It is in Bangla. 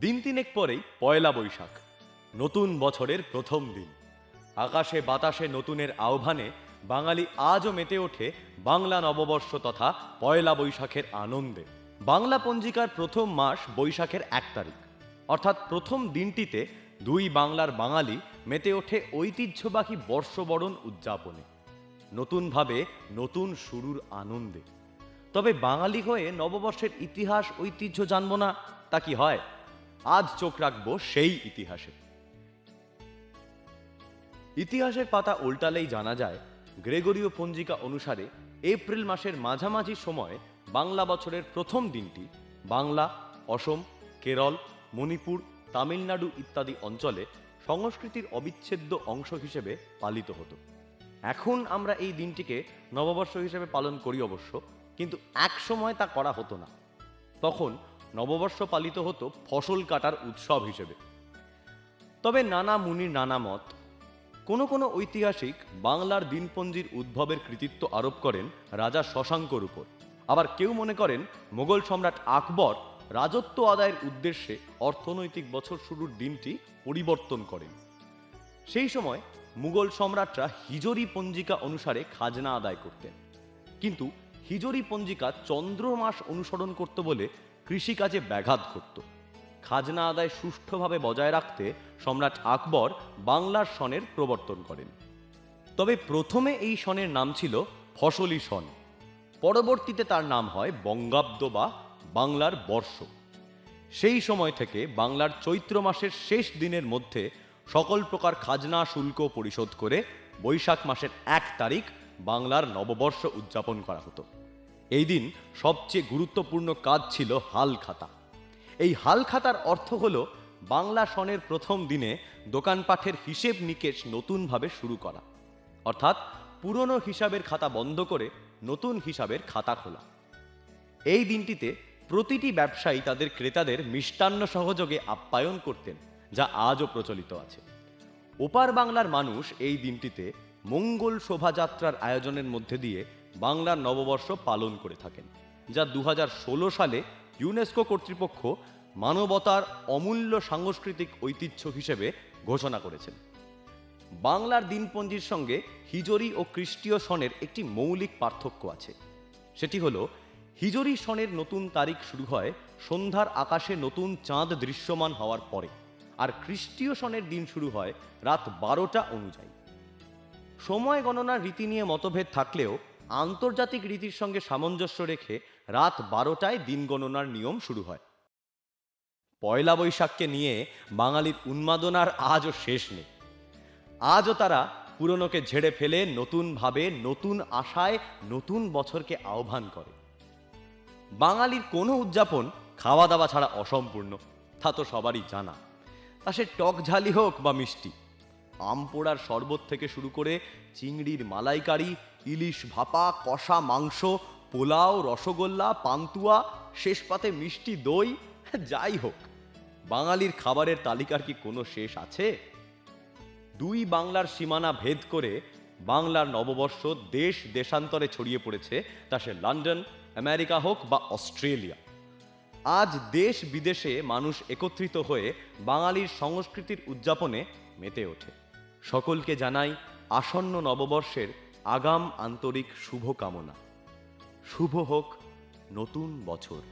দিন তিনেক পরেই পয়লা বৈশাখ, নতুন বছরের প্রথম দিন। আকাশে বাতাসে নতুনের আহ্বানে বাঙালি আজও মেতে ওঠে বাংলা নববর্ষ তথা পয়লা বৈশাখের আনন্দে। বাংলা পঞ্জিকার প্রথম মাস বৈশাখের এক তারিখ, অর্থাৎ প্রথম দিনটিতে দুই বাংলার বাঙালি মেতে ওঠে ঐতিহ্যবাহী বর্ষবরণ উদযাপনে। নতুনভাবে নতুন শুরুর আনন্দে। তবে বাঙালি হয়ে নববর্ষের ইতিহাস, ঐতিহ্য জানব না, তা কি হয়? আজ চোখ রাখব সেই ইতিহাসে। ইতিহাসের পাতা উল্টালেই জানা যায়, গ্রেগরীয় পঞ্জিকা অনুসারে এপ্রিল মাসের মাঝামাঝি সময়ে বাংলা বছরের প্রথম দিনটি বাংলা, অসম, কেরল, মণিপুর তামিলনাড়ু ইত্যাদি অঞ্চলে সংস্কৃতির অবিচ্ছেদ্য অংশ হিসেবে পালিত হতো। এখন আমরা এই দিনটিকে নববর্ষ হিসেবে পালন করি অবশ্য, কিন্তু এক সময় তা করা হতো না। তখন নববর্ষ পালিত হতো ফসল কাটার উৎসব হিসেবে। তবে নানা মুনির নানা মত, কোনো কোনো ঐতিহাসিক বাংলার দিনপঞ্জির উদ্ভবের কৃতিত্ব আরোপ করেন রাজা শশাঙ্কর উপর। আবার কেউ মনে করেন মোগল সম্রাট আকবর রাজত্ব আদায়ের উদ্দেশ্যে অর্থনৈতিক বছর শুরুর দিনটি পরিবর্তন করেন। সেই সময় মুঘল সম্রাটরা হিজরি পঞ্জিকা অনুসারে খাজনা আদায় করতেন। কিন্তু হিজরি পঞ্জিকা চন্দ্র মাস অনুসরণ করত বলে কৃষিকাজে ব্যাঘাত ঘটত। খাজনা আদায় সুষ্ঠুভাবে বজায় রাখতে সম্রাট আকবর বাংলার সনের প্রবর্তন করেন। তবে প্রথমে এই সনের নাম ছিল ফসলি সন। পরবর্তীতে তার নাম হয় বঙ্গাব্দ বা বাংলার বর্ষ। সেই সময় থেকে বাংলার চৈত্র মাসের শেষ দিনের মধ্যে সকল প্রকার খাজনা, শুল্ক পরিশোধ করে বৈশাখ মাসের এক তারিখ বাংলার নববর্ষ উদযাপন করা হতো। এই দিন সবচেয়ে গুরুত্বপূর্ণ কাজ ছিল হাল খাতা। এই হাল খাতার অর্থ হল বাংলা সনের প্রথম দিনে দোকানপাঠের হিসেব নিকেশ নতুনভাবে শুরু করা। অর্থাৎ পুরনো হিসাবের খাতা বন্ধ করে নতুন হিসাবের খাতা খোলা। এই দিনটিতে প্রতিটি ব্যবসায়ী তাদের ক্রেতাদের মিষ্টান্ন সহযোগে আপ্যায়ন করতেন, যা আজও প্রচলিত আছে। ওপার বাংলার মানুষ এই দিনটিতে মঙ্গল শোভাযাত্রার আয়োজনের মধ্যে দিয়ে বাংলার নববর্ষ পালন করে থাকেন, যা দু হাজার ষোলো সালে ইউনেস্কো কর্তৃপক্ষ মানবতার অমূল্য সাংস্কৃতিক ঐতিহ্য হিসেবে ঘোষণা করেছেন। বাংলার দিনপঞ্জির সঙ্গে হিজরি ও খ্রিস্টীয় সনের একটি মৌলিক পার্থক্য আছে, সেটি হলো হিজরি সনের নতুন তারিখ শুরু হয় সন্ধ্যার আকাশে নতুন চাঁদ দৃশ্যমান হওয়ার পরে, আর খ্রিস্টীয় সনের দিন শুরু হয় রাত বারোটা অনুযায়ী। সময় গণনার রীতি নিয়ে মতভেদ থাকলেও আন্তর্জাতিক রীতির সঙ্গে সামঞ্জস্য রেখে রাত বারোটায় দিন গণনার নিয়ম শুরু হয়। পয়লা বৈশাখকে নিয়ে বাঙালির উন্মাদনার আজও শেষ নেই। আজও তারা পুরনোকে ঝেড়ে ফেলে নতুনভাবে, নতুন আশায়, নতুন বছরকে আহ্বান করে। বাঙালির কোনো উদযাপন খাওয়া দাওয়া ছাড়া অসম্পূর্ণ, তা তো সবারই জানা। তা সে টক ঝালি হোক বা মিষ্টি, আম পোড়ার শরবত থেকে শুরু করে চিংড়ির মালাইকারি, ইলিশ ভাপা, কষা মাংস, পোলাও, রসগোল্লা, পান্তুয়া, শেষ পাতে মিষ্টি দই, যাই হোক, বাঙালির খাবারের তালিকার কি কোনো শেষ আছে? দুই বাংলার সীমানা ভেদ করে বাংলার নববর্ষ দেশ দেশান্তরে ছড়িয়ে পড়েছে, তা সে লন্ডন আমেরিকা হোক বা অস্ট্রেলিয়া, আজ দেশ বিদেশে মানুষ একত্রিত হয়ে বাঙালির সংস্কৃতির উদযাপনে মেতে ওঠে। সকলকে জানাই আসন্ন নববর্ষের আগাম আন্তরিক শুভকামনা। শুভ হোক নতুন বছর।